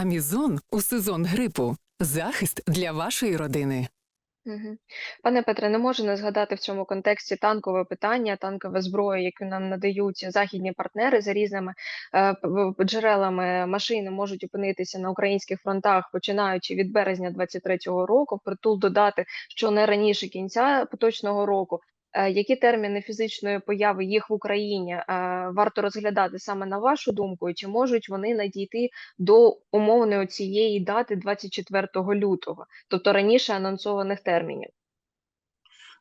Амізон у сезон грипу. Захист для вашої родини. Пане Петре, не можу не згадати в цьому контексті танкове питання, танкове зброю, яку нам надають західні партнери за різними е, джерелами. Машини можуть опинитися на українських фронтах, починаючи від березня 23-го року. Притул додати, що не раніше кінця поточного року. Е, Які терміни фізичної появи їх в Україні е, варто розглядати саме на вашу думку, і чи можуть вони надійти до умовної цієї дати 24 лютого? тобто раніше анонсованих термінів.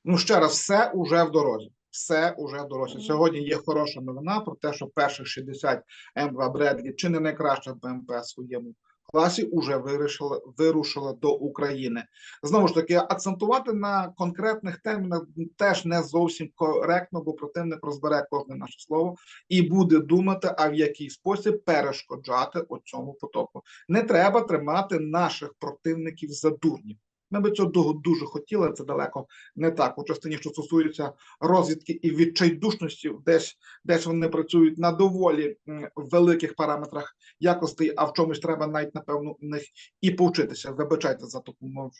Ну ще раз, все уже в дорозі. Все уже в дорозі. Сьогодні є хороша новина про те, що перших 60 М2 Бредлі, чи не найкраща БМП своєму класі, уже вирішили, вирушила до України. Знову ж таки, акцентувати на конкретних термінах теж не зовсім коректно, бо противник розбере кожне наше слово і буде думати, а в який спосіб перешкоджати у цьому потоку. Не треба тримати наших противників за дурнів. Ми би цього ду- дуже хотіли, це далеко не так. У частині, що стосується розвідки і відчайдушності, десь десь вони працюють на доволі великих параметрах якостей, а в чомусь треба навіть напевно у них і повчитися. Вибачайте за таку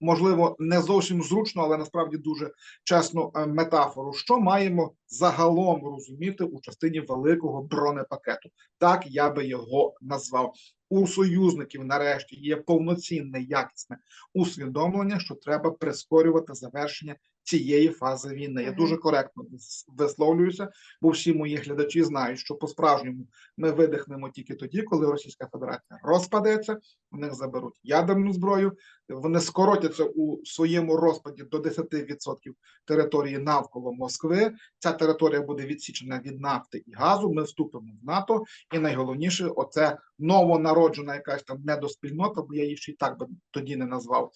можливо не зовсім зручно, але насправді дуже чесну е, метафору. Що маємо загалом розуміти у частині великого бронепакету? Так я би його назвав. У союзників нарешті є повноцінне якісне усвідомлення, що треба прискорювати завершення цієї фази війни. Я дуже коректно висловлююся, бо всі мої глядачі знають, що по-справжньому ми видихнемо тільки тоді, коли Російська Федерація розпадеться, у них заберуть ядерну зброю, вони скоротяться у своєму розпаді до 10% території навколо Москви. Ця територія буде відсічена від нафти і газу. Ми вступимо в НАТО, і найголовніше, оце новонароджена якась там недоспільнота, бо я її ще й так би тоді не назвав.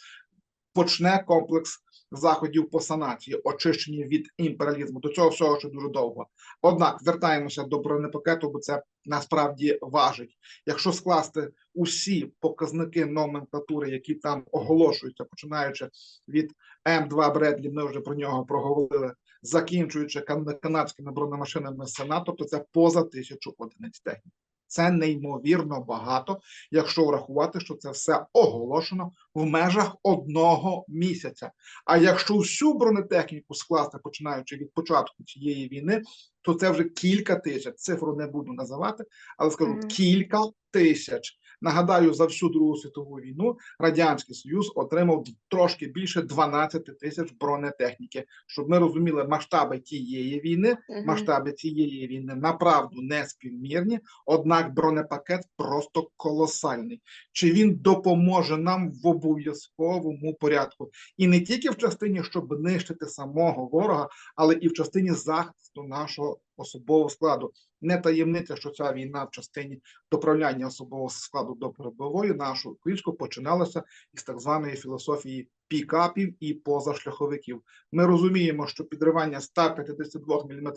Почне комплекс заходів по санації, очищення від імперіалізму. До цього всього ще дуже довго. Однак звертаємося до бронепакету, бо це насправді важить. Якщо скласти усі показники номенклатури, які там оголошуються, починаючи від М2 Бредлі, ми вже про нього проговорили, закінчуючи кан- канадськими бронемашинами Сена, тобто це поза тисячу одиниць техніки. Це неймовірно багато, якщо врахувати, що це все оголошено в межах одного місяця. А якщо всю бронетехніку скласти, починаючи від початку цієї війни, то це вже кілька тисяч. Цифру не буду називати, але скажу Мгм. кілька тисяч. Нагадаю, за всю Другу світову війну Радянський Союз отримав трошки більше 12 тисяч бронетехніки. Щоб ми розуміли масштаби тієї війни, масштаби цієї війни направду не співмірні, однак бронепакет просто колосальний. Чи він допоможе нам в обов'язковому порядку? І не тільки в частині, щоб нищити самого ворога, але і в частині захисту нашого особового складу. Не таємниця, що ця війна в частині доправляння особового складу до передової нашого українського починалася із так званої філософії пікапів і позашляховиків. Ми розуміємо, що підривання 152 мм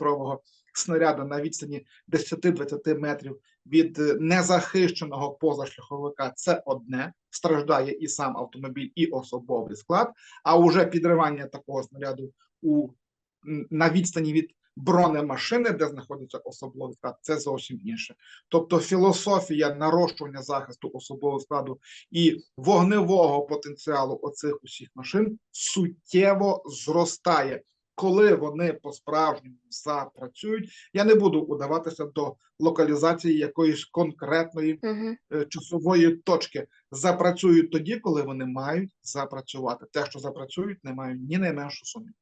снаряду на відстані 10-20 метрів від е, незахищеного позашляховика це одне. Страждає і сам автомобіль, і особовий склад. А уже підривання такого снаряду у на відстані від бронемашини, де знаходиться особовий склад, це зовсім інше. Тобто філософія нарощування захисту особового складу і вогневого потенціалу оцих усіх машин суттєво зростає. Коли вони по-справжньому запрацюють, я не буду удаватися до локалізації якоїсь конкретної Мгм. е, часової точки. Запрацюють тоді, коли вони мають запрацювати. Те, що запрацюють, не мають ні найменшу сумніву.